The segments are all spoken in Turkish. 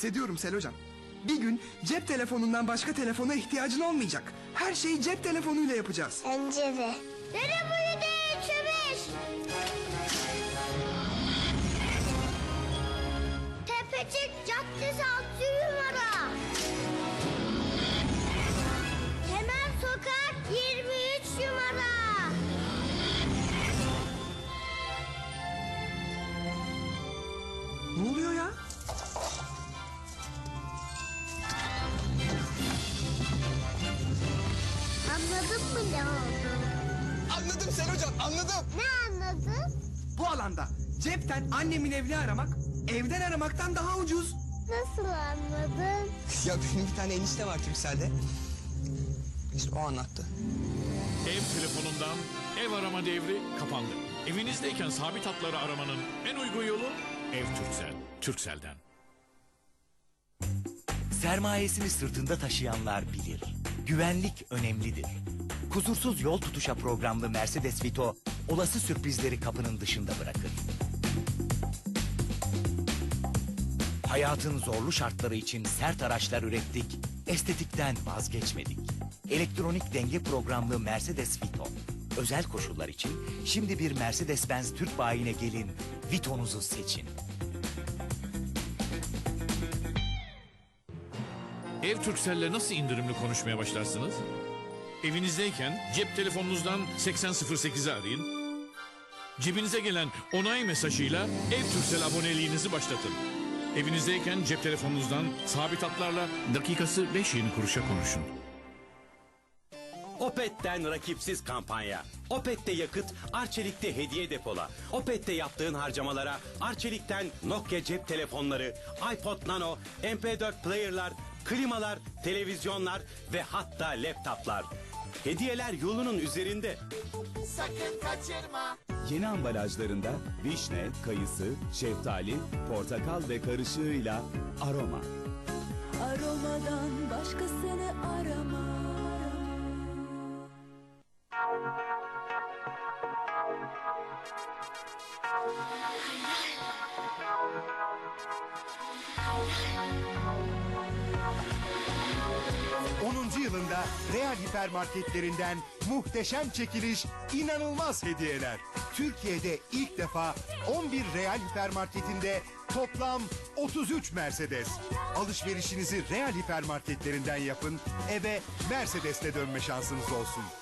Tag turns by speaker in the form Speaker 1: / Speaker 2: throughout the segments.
Speaker 1: hissediyorum Sel hocam. Bir gün cep telefonundan başka telefona ihtiyacın olmayacak. Her şeyi cep telefonuyla yapacağız.
Speaker 2: Bence de. Dere
Speaker 1: alanda cepten annemin evini aramak evden aramaktan daha ucuz.
Speaker 2: Nasıl anladın?
Speaker 1: Ya benim bir tane enişte var Türkcell'de. İşte o anlattı.
Speaker 3: Ev telefonundan ev arama devri kapandı. Evinizdeyken sabit hatları aramanın en uygun yolu Ev Türksel. Türksel'den.
Speaker 4: Sermayesini sırtında taşıyanlar bilir. Güvenlik önemlidir. Kusursuz yol tutuşa programlı Mercedes Vito olası sürprizleri kapının dışında bırakır. Hayatın zorlu şartları için sert araçlar ürettik, estetikten vazgeçmedik. Elektronik denge programlı Mercedes Vito. Özel koşullar için şimdi bir Mercedes-Benz Türk bayine gelin, Vito'nuzu seçin.
Speaker 3: Ev Türksel'le nasıl indirimli konuşmaya başlarsınız? Evinizdeyken cep telefonunuzdan 8008'i arayın. Cebinize gelen onay mesajıyla Ev aboneliğinizi başlatın. Evinizdeyken cep telefonunuzdan sabit hatlarla dakikası 5 yeni kuruşa konuşun.
Speaker 5: Opet'ten rakipsiz kampanya. Opet'te yakıt, Arçelik'te hediye depola. Opet'te yaptığın harcamalara Arçelik'ten Nokia cep telefonları, iPod Nano, MP4 player'lar, klimalar, televizyonlar ve hatta laptoplar. Hediyeler yolunun üzerinde.
Speaker 6: Yeni ambalajlarında vişne, kayısı, şeftali, portakal ve karışığıyla aroma.
Speaker 7: Aromadan başkasını arama.
Speaker 8: Yılında Real hipermarketlerinden muhteşem çekiliş, inanılmaz hediyeler. Türkiye'de ilk defa 11 Real hipermarketinde toplam 33 Mercedes. Alışverişinizi Real hipermarketlerinden yapın, eve Mercedes'le dönme şansınız olsun.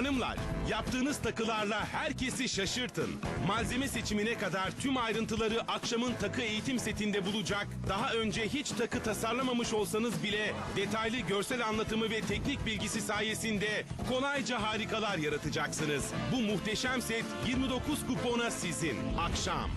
Speaker 9: Hanımlar, yaptığınız takılarla herkesi şaşırtın. Malzeme seçimine kadar tüm ayrıntıları akşamın takı eğitim setinde bulacak. Daha önce hiç takı tasarlamamış olsanız bile detaylı görsel anlatımı ve teknik bilgisi sayesinde kolayca harikalar yaratacaksınız. Bu muhteşem set 29 kupona sizin. Akşam.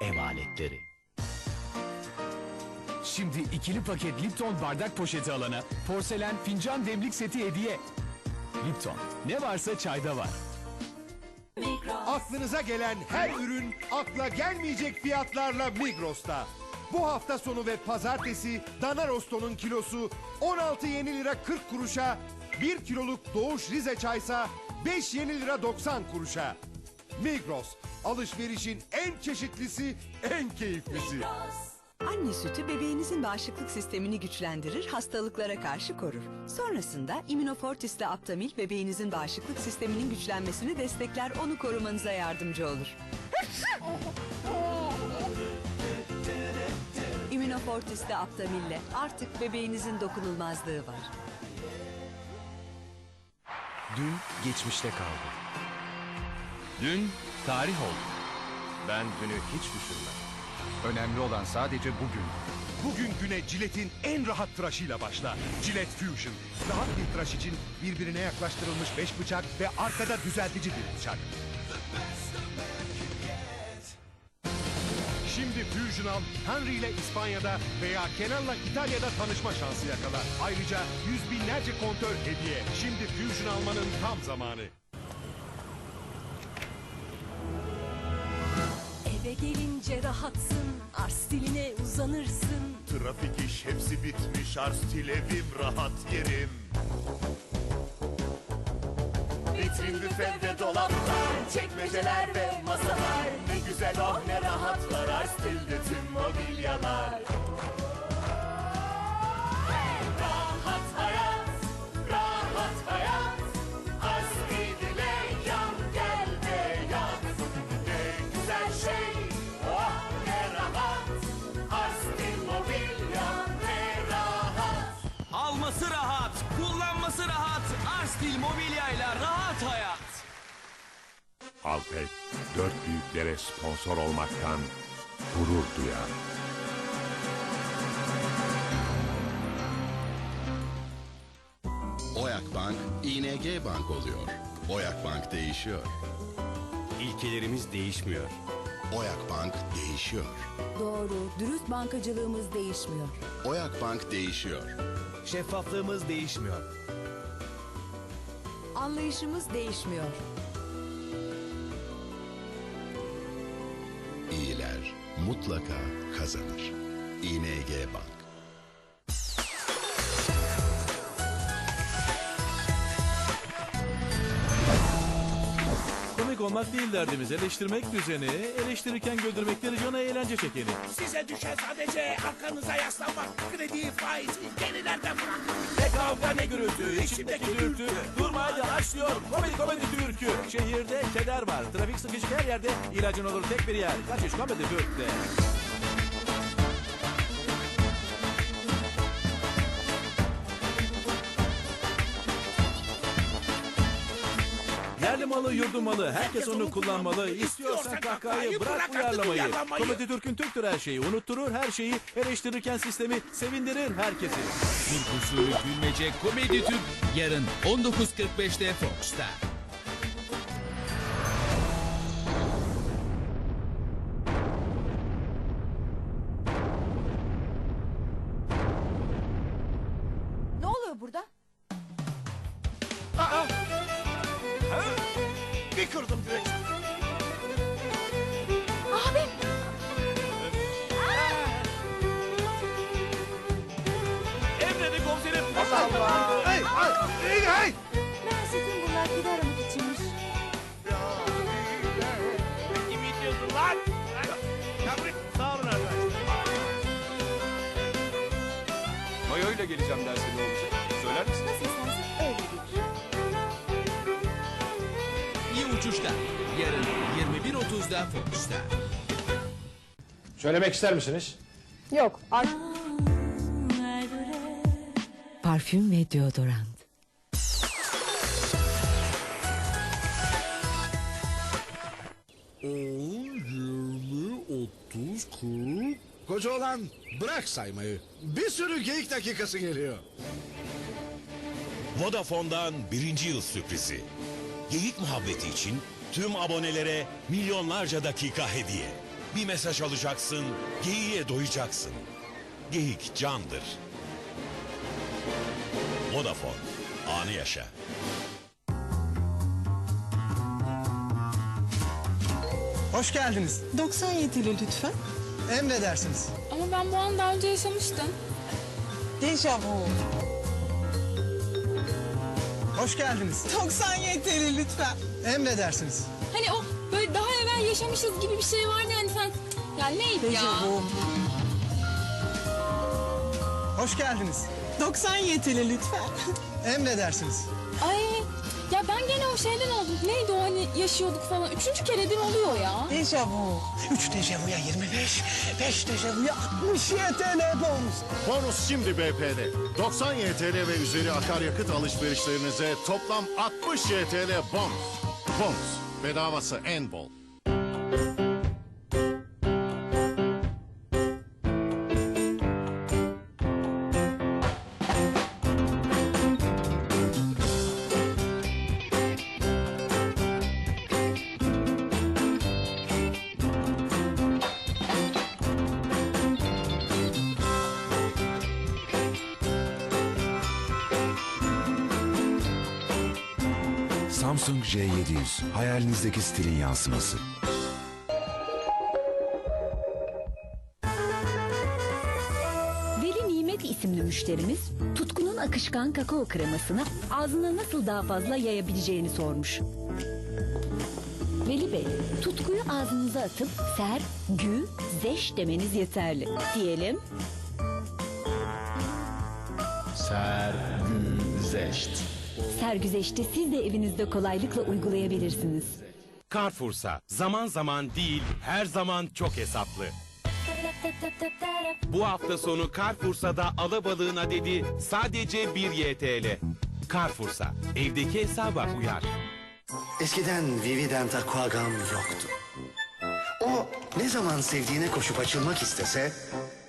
Speaker 4: Ev aletleri.
Speaker 10: Şimdi ikili paket Lipton bardak poşeti alana porselen fincan demlik seti hediye. Lipton ne varsa çayda var.
Speaker 8: Aklınıza gelen her ürün akla gelmeyecek fiyatlarla Migros'ta. Bu hafta sonu ve pazartesi dana rostonun kilosu 16 yeni lira 40 kuruşa, 1 kiloluk Doğuş Rize çaysa 5 yeni lira 90 kuruşa. Migros, alışverişin en çeşitlisi, en keyiflisi.
Speaker 11: Anne sütü bebeğinizin bağışıklık sistemini güçlendirir, hastalıklara karşı korur. Sonrasında Immunofortis ile Aptamil bebeğinizin bağışıklık sisteminin güçlenmesini destekler, onu korumanıza yardımcı olur. Immunofortis ile Aptamil ile artık bebeğinizin dokunulmazlığı var.
Speaker 6: Dün geçmişte kaldı. Dün tarih oldu. Ben dünü hiç düşünmem.
Speaker 12: Önemli olan sadece bugün.
Speaker 8: Bugün güne Gillette'in en rahat tıraşıyla başla. Gillette Fusion. Rahat bir tıraş için birbirine yaklaştırılmış 5 bıçak ve arkada düzeltici bir bıçak. Şimdi Fusion al, Henry ile İspanya'da veya Kenan'la İtalya'da tanışma şansı yakala. Ayrıca yüz binlerce kontör hediye. Şimdi Fusion almanın tam zamanı.
Speaker 11: Gelince rahatsın, arz diline uzanırsın.
Speaker 13: Trafik iş hepsi bitmiş arstil evim rahat yerim. Vitrin büfe ve dolaplar, çekmeceler ve masalar. Ne güzel oh ne rahatlar arstilde tüm mobilyalar. Alpek, dört büyüklere sponsor olmaktan gurur duyar.
Speaker 14: Oyak Bank, ING Bank oluyor. Oyak Bank değişiyor.
Speaker 5: İlkelerimiz değişmiyor.
Speaker 14: Oyak Bank değişiyor.
Speaker 11: Doğru, dürüst bankacılığımız değişmiyor.
Speaker 14: Oyak Bank değişiyor.
Speaker 15: Şeffaflığımız değişmiyor.
Speaker 11: Anlayışımız değişmiyor.
Speaker 14: Mutlaka kazanır. ING Bank.
Speaker 16: Olmak değil derdimiz. Eleştirmek düzeni, eleştirirken güldürmekleri cana eğlence çekeni.
Speaker 17: Size düşen sadece arkanıza yaslanmak. Kredi, faiz, gerilerden bırakın. Ne kavga ne gürültü, içimdeki
Speaker 16: Gürültü, durma hadi başlıyor. Komedi komedi türkü. Şehirde keder var. Trafik sıkışık her yerde. İlacın olur tek bir yer. Kaçış komedi Türk'te. Yerli malı, yurdum malı, herkes onu kullanmalı. İstiyorsan kahkahayı bırak uyarlamayı. Komedi Türk'ün Türktür her şeyi. Unutturur her şeyi. Eleştirirken sistemi sevindirir herkesi.
Speaker 18: Türk usulü gülmece komedi Türk yarın 19.45'te Fox'ta.
Speaker 19: Söylemek ister misiniz?
Speaker 11: Yok.
Speaker 20: Parfüm ve deodorant.
Speaker 19: Koca olan bırak saymayı. Bir sürü geyik dakikası geliyor.
Speaker 21: Vodafone'dan birinci yıl sürprizi. Geyik muhabbeti için tüm abonelere milyonlarca dakika hediye. Bir mesaj alacaksın, geyiğe doyacaksın. Geyik candır. Vodafone, anı yaşa.
Speaker 22: Hoş geldiniz.
Speaker 23: 97'li lütfen.
Speaker 22: Emredersiniz.
Speaker 23: Ama ben bu an daha önce yaşamıştım. Dejavu.
Speaker 22: Hoş geldiniz.
Speaker 23: 97'li lütfen.
Speaker 22: Emredersiniz.
Speaker 23: Hani o yaşamışız gibi bir şey var yani sen... Ya neydi ya?
Speaker 22: Hoş geldiniz.
Speaker 23: 97'li lütfen.
Speaker 22: Emredersiniz.
Speaker 23: Ay ya ben gene o şeyden oldum. Neydi o hani yaşıyorduk falan. Üçüncü keredir oluyor ya.
Speaker 22: Dejavu. 3 dejavuya 25, 5 dejavuya 60 YTL bonus.
Speaker 13: Bonus şimdi BP'de. 90 YTL ve üzeri akaryakıt alışverişlerinize toplam 60 YTL bonus. Bonus. Bedavası en bol.
Speaker 24: Samsung J700 hayalinizdeki stilin yansıması.
Speaker 25: Müşterimiz Tutku'nun akışkan kakao kremasını ağzına nasıl daha fazla yayabileceğini sormuş. Veli Bey, tutkuyu ağzınıza atıp ser, gü, zeş demeniz yeterli. Diyelim.
Speaker 18: Ser, gü, zeşt.
Speaker 25: Sergüzeşti siz de evinizde kolaylıkla uygulayabilirsiniz.
Speaker 5: Carrefour'sa zaman zaman değil her zaman çok hesaplı. Bu hafta sonu Carrefour'sa alabalığın adedi sadece 1 YTL. Carrefour'sa evdeki hesaba uyar.
Speaker 26: Eskiden Vivident Aquagam yoktu. O ne zaman sevdiğine koşup açılmak istese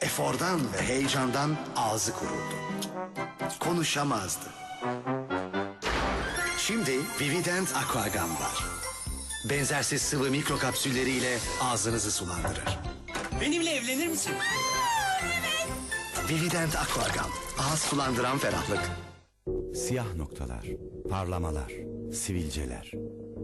Speaker 26: efordan ve heyecandan ağzı kururdu. Konuşamazdı. Şimdi Vivident Aquagam var. Benzersiz sıvı mikro kapsülleriyle ağzınızı sulandırır.
Speaker 27: Benimle evlenir misin?
Speaker 26: Vivident Aquagam. Ağız sulandıran ferahlık.
Speaker 4: Siyah noktalar, parlamalar, sivilceler.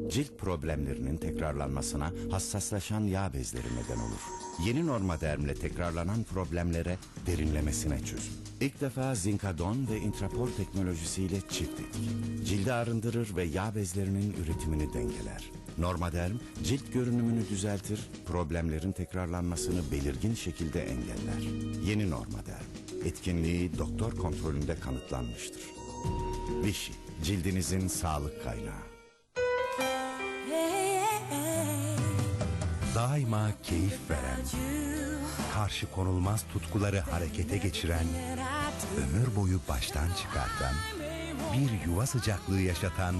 Speaker 4: Cilt problemlerinin tekrarlanmasına hassaslaşan yağ bezleri neden olur. Yeni Normaderm'le tekrarlanan problemlere derinlemesine çözüm. İlk defa Zinkadon ve Intrapor teknolojisiyle çift etki. Cildi arındırır ve yağ bezlerinin üretimini dengeler. Normaderm cilt görünümünü düzeltir, problemlerin tekrarlanmasını belirgin şekilde engeller. Yeni Normaderm, etkinliği doktor kontrolünde kanıtlanmıştır. Vichy, cildinizin sağlık kaynağı.
Speaker 28: Daima keyif veren, karşı konulmaz tutkuları harekete geçiren, ömür boyu baştan çıkartan, bir yuva sıcaklığı yaşatan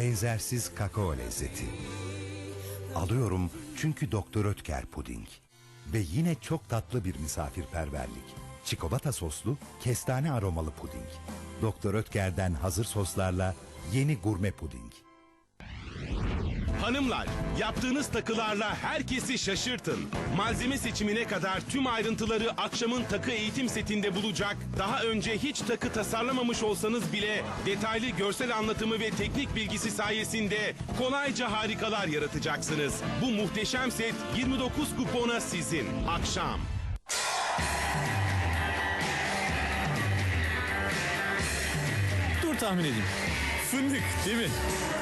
Speaker 28: benzersiz kakao lezzeti. Alıyorum çünkü Doktor Ötker puding. Ve yine çok tatlı bir misafirperverlik. Çikolata soslu, kestane aromalı puding. Doktor Ötker'den hazır soslarla yeni gurme puding.
Speaker 9: Hanımlar, yaptığınız takılarla herkesi şaşırtın. Malzeme seçimine kadar tüm ayrıntıları akşamın takı eğitim setinde bulacak. Daha önce hiç takı tasarlamamış olsanız bile detaylı görsel anlatımı ve teknik bilgisi sayesinde kolayca harikalar yaratacaksınız. Bu muhteşem set 29 kupona sizin. Akşam.
Speaker 10: Dur tahmin edeyim. Fındık değil mi?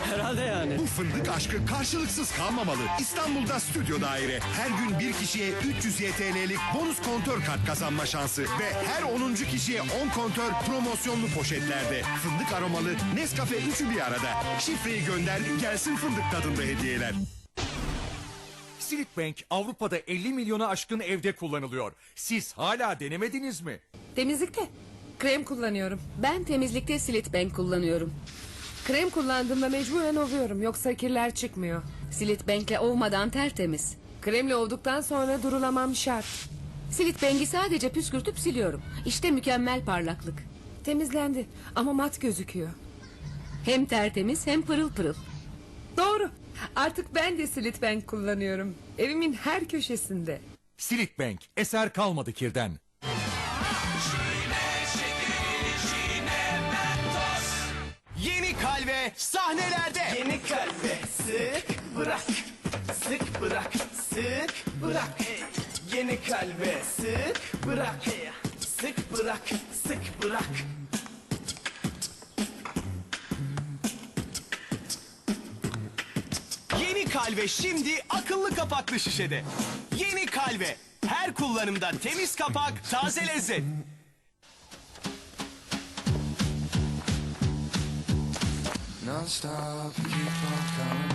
Speaker 27: Herhalde yani.
Speaker 8: Bu fındık aşkı karşılıksız kalmamalı. İstanbul'da stüdyo daire. Her gün bir kişiye 300 YTL'lik bonus kontör kart kazanma şansı. Ve her 10. kişiye 10 kontör promosyonlu poşetlerde. Fındık aromalı Nescafe üçü bir arada. Şifreyi gönder gelsin fındık tadında hediyeler.
Speaker 20: Silitbank Avrupa'da 50 milyonu aşkın evde kullanılıyor. Siz hala denemediniz mi?
Speaker 29: Temizlikte. Krem kullanıyorum. Ben temizlikte Silit Bank kullanıyorum. Krem kullandığımda mecburen ovuyorum. Yoksa kirler çıkmıyor. Silit Bank'le ovmadan tertemiz. Kremle ovduktan sonra durulamam şart. Silit Bank'i sadece püskürtüp siliyorum. İşte mükemmel parlaklık. Temizlendi ama mat gözüküyor. Hem tertemiz hem pırıl pırıl. Doğru. Artık ben de Silit Bank kullanıyorum. Evimin her köşesinde.
Speaker 20: Silitbank eser kalmadı kirden.
Speaker 27: Yeni kalbe sahnelerde. Yeni kalbe sık bırak. Sık bırak. Sık bırak. Yeni kalbe sık bırak. Sık bırak. Sık bırak. Yeni kalbe şimdi akıllı kapaklı şişede. Yeni kalbe her kullanımda temiz kapak, taze lezzet.
Speaker 13: Non-stop, keep on coming.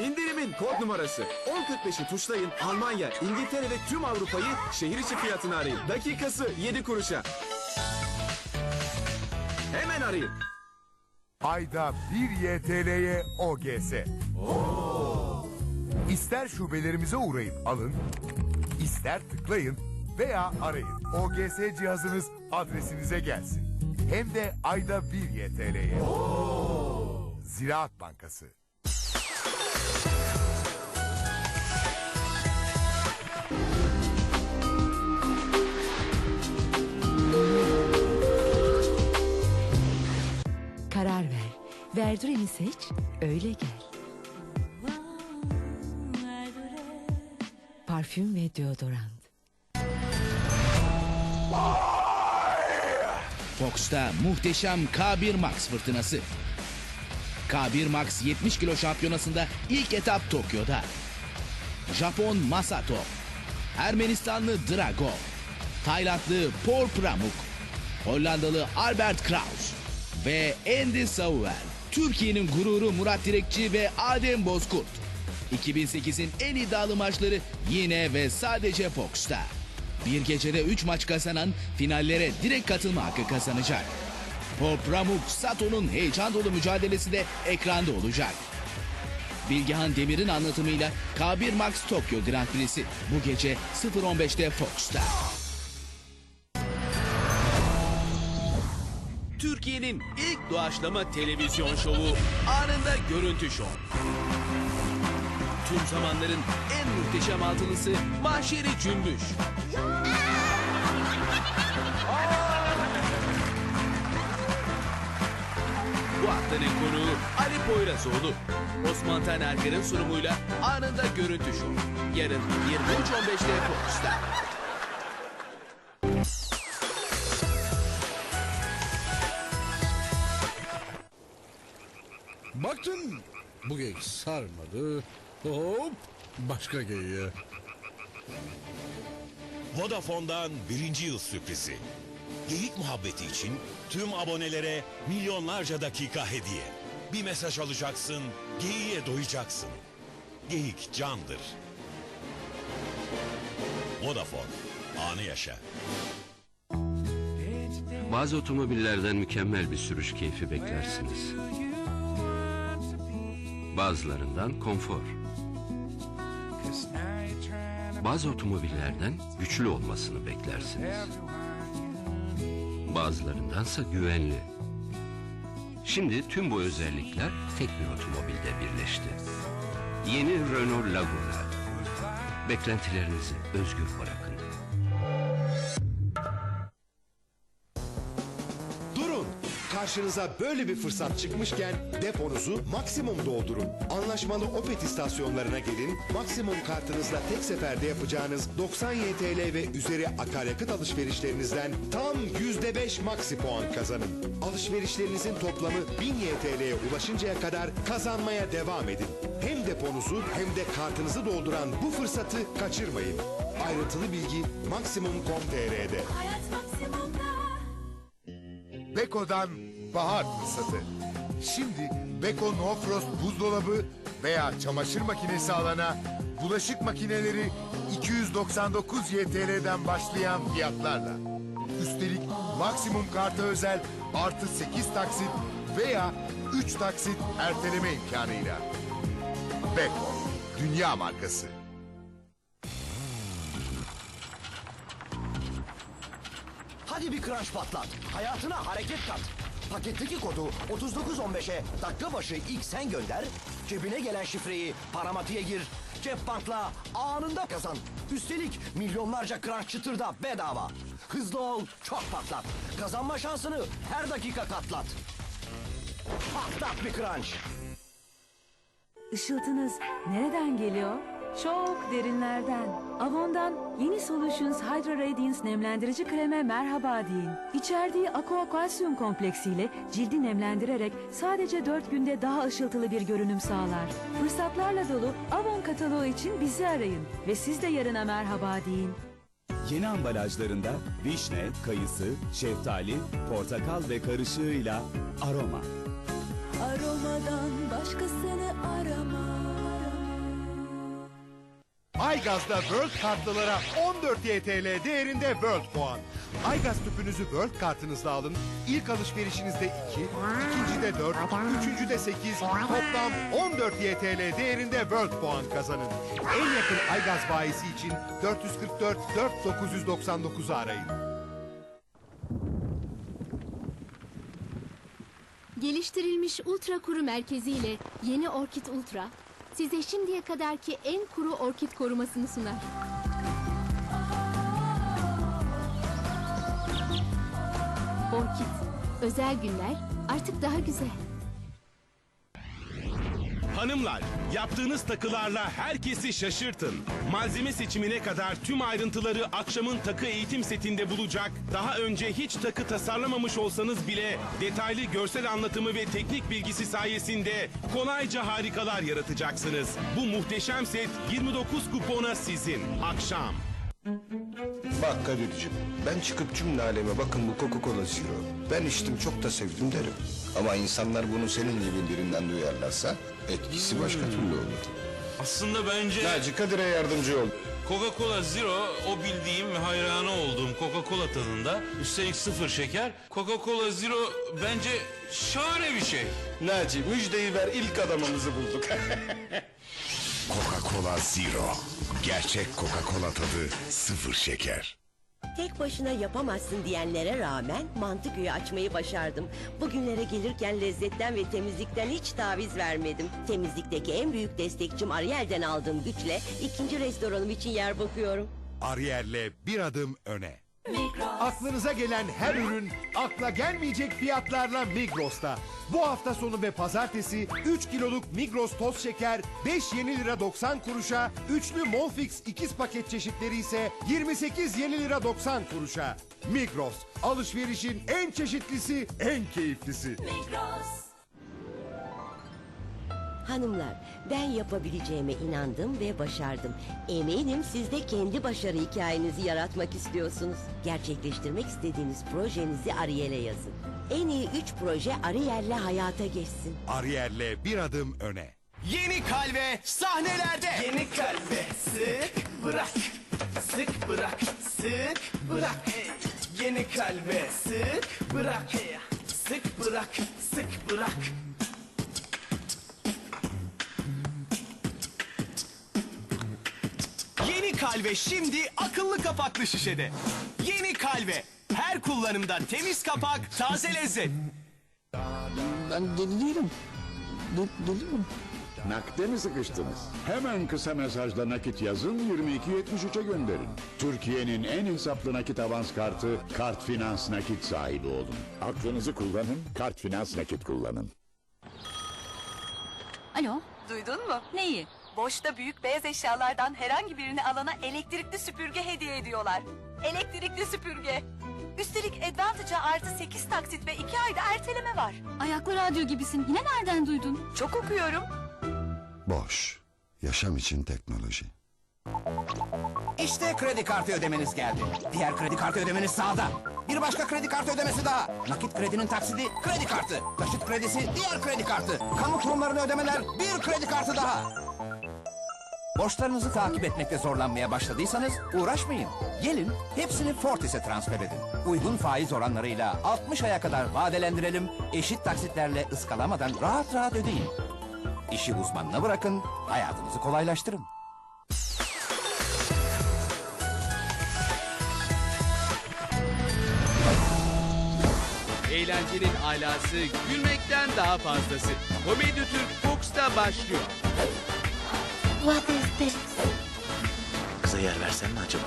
Speaker 30: İndirimin kod numarası. 10.45'i tuşlayın. Almanya, İngiltere ve tüm Avrupa'yı şehir içi fiyatını arayın. Dakikası 7 kuruşa. Hemen arayın.
Speaker 28: Ayda 1 YTL'ye OGS. İster şubelerimize uğrayıp alın, İster tıklayın veya arayın. OGS cihazınız adresinize gelsin. Hem de ayda 1 YTL'ye. Ziraat Bankası.
Speaker 11: Verduremi seç, öyle gel. Parfüm ve deodorant.
Speaker 18: Fox'ta muhteşem K1 Max fırtınası. K1 Max 70 kilo şampiyonasında ilk etap Tokyo'da. Japon Masato, Ermenistanlı Drago, Taylandlı Paul Pramuk, Hollandalı Albert Kraus ve Andy Sauer. Türkiye'nin gururu Murat Direkçi ve Adem Bozkurt. 2008'in en iddialı maçları yine ve sadece Fox'ta. Bir gecede 3 maç kazanan finallere direkt katılma hakkı kazanacak. Paul Pramuk Sato'nun heyecan dolu mücadelesi de ekranda olacak. Bilgehan Demir'in anlatımıyla K1 Max Tokyo Grand Prix'si bu gece 0.15'te Fox'ta. Türkiye'nin ilk doğaçlama televizyon şovu anında görüntü şov. Tüm zamanların en muhteşem altılısı Mahşeri Cümbüş. Bu haftanın konuğu Ali Poyrazoğlu. Osman Tanerger'in sunumuyla anında görüntü şovu. Yarın 23.15'te Fox'ta.
Speaker 20: Baktın bu geyik sarmadı. Hop başka geyiğe.
Speaker 21: Vodafone'dan birinci yıl sürprizi. Geyik muhabbeti için tüm abonelere milyonlarca dakika hediye. Bir mesaj alacaksın, geyiğe doyacaksın. Geyik candır. Vodafone, anı yaşa.
Speaker 31: Bazı otomobillerden mükemmel bir sürüş keyfi beklersiniz. Bazılarından konfor. Bazı otomobillerden güçlü olmasını beklersiniz. Bazılarındansa güvenli. Şimdi tüm bu özellikler tek bir otomobilde birleşti. Yeni Renault Laguna. Beklentilerinizi özgür bırakın.
Speaker 8: Karşınıza böyle bir fırsat çıkmışken deponuzu maksimum doldurun. Anlaşmalı Opet istasyonlarına gelin, maksimum kartınızla tek seferde yapacağınız 90 YTL ve üzeri akaryakıt alışverişlerinizden tam %5 maksi puan kazanın. Alışverişlerinizin toplamı 1000 YTL'ye ulaşıncaya kadar kazanmaya devam edin. Hem deponuzu hem de kartınızı dolduran bu fırsatı kaçırmayın. Ayrıntılı bilgi maksimum.com.tr'de.
Speaker 28: Beko'dan bahar fırsatı. Şimdi Beko No Frost buzdolabı veya çamaşır makinesi alana bulaşık makineleri 299 YTL'den başlayan fiyatlarla. Üstelik maksimum karta özel artı 8 taksit veya 3 taksit erteleme imkanıyla. Beko, dünya markası.
Speaker 32: Hadi bir crash patlat. Hayatına hareket kat. Paketteki kodu 3915'e dakika başı ilk sen gönder. Cebine gelen şifreyi paramatiğe gir. Cep bankla anında kazan. Üstelik milyonlarca crash çıtırda bedava. Hızlı ol, çok patlat. Kazanma şansını her dakika katlat. Patlat bir crunch.
Speaker 11: Işıltınız nereden geliyor? Çok derinlerden. Avon'dan yeni Solutions Hydra Radiance nemlendirici kreme merhaba deyin. İçerdiği aqua kalsiyum kompleksiyle cildi nemlendirerek sadece 4 günde daha ışıltılı bir görünüm sağlar. Fırsatlarla dolu Avon kataloğu için bizi arayın ve siz de yarına merhaba deyin.
Speaker 10: Yeni ambalajlarında vişne, kayısı, şeftali, portakal ve karışığıyla aroma.
Speaker 33: Aromadan başkasını arama
Speaker 8: Aygaz'da World kartlılara 14 YTL değerinde World puan. Aygaz tüpünüzü World kartınızla alın. İlk alışverişinizde 2, ikincide 4, üçüncüde 8, toplam 14 YTL değerinde World puan kazanın. En yakın Aygaz bayisi için 444 4999'u arayın.
Speaker 34: Geliştirilmiş ultra kuru merkeziyle yeni Orkid Ultra size şimdiye kadarki en kuru orkid korumasını sunar. Orkid, özel günler artık daha güzel.
Speaker 9: Hanımlar, yaptığınız takılarla herkesi şaşırtın. Malzeme seçimine kadar tüm ayrıntıları akşamın takı eğitim setinde bulacak. Daha önce hiç takı tasarlamamış olsanız bile detaylı görsel anlatımı ve teknik bilgisi sayesinde kolayca harikalar yaratacaksınız. Bu muhteşem set 29 kupona sizin. Akşam.
Speaker 35: Bak Kadir'cim ben çıkıp cümle aleme bakın bu Coca-Cola Zero. Ben içtim çok da sevdim derim. Ama insanlar bunu senin gibi birinden duyarlarsa etkisi başka türlü olur.
Speaker 36: Aslında bence...
Speaker 35: Naci Kadir'e yardımcı ol.
Speaker 36: Coca-Cola Zero o bildiğim ve hayranı olduğum Coca-Cola tadında. Üstelik sıfır şeker. Coca-Cola Zero bence şahane bir şey.
Speaker 35: Naci müjdeyi ver ilk adamımızı bulduk.
Speaker 37: Coca-Cola Zero. Gerçek Coca-Cola tadı sıfır şeker.
Speaker 38: Tek başına yapamazsın diyenlere rağmen Mantıköy'ü açmayı başardım. Bugünlere gelirken lezzetten ve temizlikten hiç taviz vermedim. Temizlikteki en büyük destekçim Ariel'den aldığım güçle ikinci restoranım için yer bakıyorum.
Speaker 37: Ariel'le bir adım öne.
Speaker 8: Aklınıza gelen her ürün akla gelmeyecek fiyatlarla Migros'ta. Bu hafta sonu ve pazartesi 3 kiloluk Migros toz şeker 5 yeni lira 90 kuruşa, üçlü Molfix ikiz paket çeşitleri ise 28 yeni lira 90 kuruşa. Migros, alışverişin en çeşitlisi, en keyiflisi.
Speaker 38: Hanımlar, ben yapabileceğime inandım ve başardım. Eminim siz de kendi başarı hikayenizi yaratmak istiyorsunuz. Gerçekleştirmek istediğiniz projenizi Ariel'e yazın. En iyi 3 proje Ariel'le hayata geçsin.
Speaker 37: Ariel'le bir adım öne.
Speaker 27: Yeni kalbe sahnelerde. Yeni kalbe sık bırak. Sık bırak. Sık bırak. Yeni kalbe sık bırak. Sık bırak. Sık bırak. Yeni kalbe şimdi akıllı kapaklı şişede. Yeni kalbe her kullanımda temiz kapak, taze lezzet.
Speaker 39: Ben deli değilim. De- deli mi? Nakde mi sıkıştınız? Hemen kısa mesajla nakit yazın 2273'e gönderin. Türkiye'nin en hesaplı nakit avans kartı Kart Finans nakit sahibi olun. Aklınızı kullanın, Kart Finans nakit kullanın.
Speaker 40: Alo. Duydun mu? Neyi? Boşta büyük beyaz eşyalardan herhangi birini alana elektrikli süpürge hediye ediyorlar. Elektrikli süpürge. Üstelik Advantage'a artı 8 taksit ve 2 ayda erteleme var. Ayaklı radyo gibisin. Yine nereden duydun? Çok okuyorum.
Speaker 28: Boş. Yaşam için teknoloji.
Speaker 32: İşte kredi kartı ödemeniz geldi. Diğer kredi kartı ödemeniz sağda. Bir başka kredi kartı ödemesi daha. Nakit kredinin taksidi kredi kartı. Taşıt kredisi diğer kredi kartı. Kamu kurumlarına ödemeler bir kredi kartı daha. Borçlarınızı takip etmekte zorlanmaya başladıysanız uğraşmayın. Gelin hepsini Fortis'e transfer edin. Uygun faiz oranlarıyla 60 aya kadar vadelendirelim. Eşit taksitlerle ıskalamadan rahat rahat ödeyin. İşi uzmanına bırakın, hayatınızı kolaylaştırın.
Speaker 41: Eğlencenin alası gülmekten daha fazlası. Komedi Türk Fox'ta başlıyor.
Speaker 38: What this?
Speaker 32: Kıza yer versen mi acaba?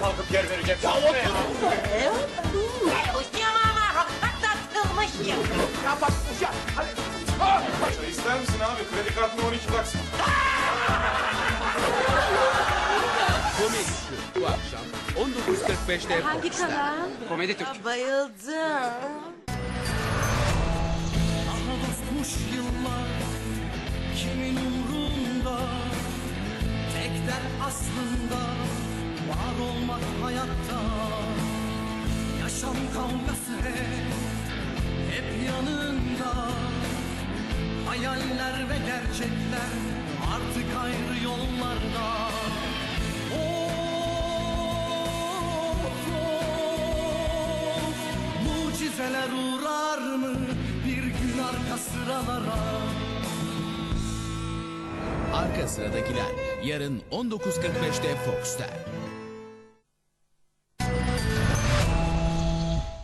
Speaker 41: Kalkıp yer vereceğim.
Speaker 38: Ya ama hatta sıkılmışım.
Speaker 41: Ya bak uşak. Hadi. Paşa ister misin abi? Kredi kartına 12 taksit. Komedi Türk bu akşam 19.45'te
Speaker 38: Hangi
Speaker 41: Fox'ta.
Speaker 38: kanal?
Speaker 41: Komedi Türk.
Speaker 38: Bayıldım.
Speaker 42: Dostmuş yıllar kimin umrunda Tek dert aslında var olmak hayatta. Yaşam kavgası hep, hep yanında. Hayaller ve gerçekler artık ayrı yollarda. Mucizeler uğrar mı bir gün arka sıralara?
Speaker 18: Arka sıradakiler yarın 19.45'te Fox'ta.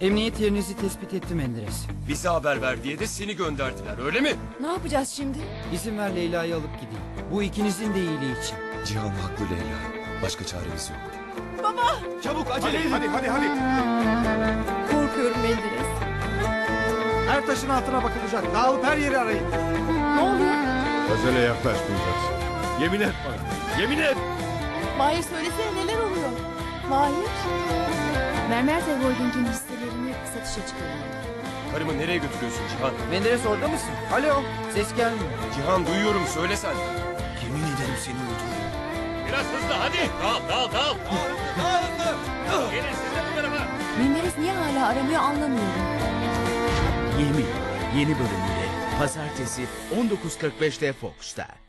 Speaker 43: Emniyet yerinizi tespit etti Menderes.
Speaker 19: Bize haber ver diye de seni gönderdiler öyle mi?
Speaker 25: Ne yapacağız şimdi?
Speaker 43: İzin ver Leyla'yı alıp gideyim. Bu ikinizin de iyiliği için.
Speaker 19: Cihan haklı Leyla. Başka çaremiz yok.
Speaker 25: Baba!
Speaker 19: Çabuk
Speaker 8: Hadi hadi hadi hadi.
Speaker 25: Korkuyorum Menderes.
Speaker 43: Her taşın altına bakılacak. Dağılıp her yeri arayın.
Speaker 25: Ne oluyor?
Speaker 39: Özele yaklaşmayacaksın. Yemin et bana. Yemin et.
Speaker 25: Mahir söylesene neler oluyor? Mahir? Mermer ve Holding'in hisselerini satışa çıkarıyor.
Speaker 19: Karımı nereye götürüyorsun Cihan?
Speaker 43: Menderes orada mısın? Alo. Ses gelmiyor.
Speaker 19: Cihan duyuyorum söyle sen. Yemin ederim seni öldürürüm. Biraz hızlı hadi. Dal dal dal. Gelin siz de bu tarafa.
Speaker 25: Menderes niye hala aramıyor anlamıyorum.
Speaker 18: Yemin yeni bölümüyle pazartesi 19.45'te Fox'ta.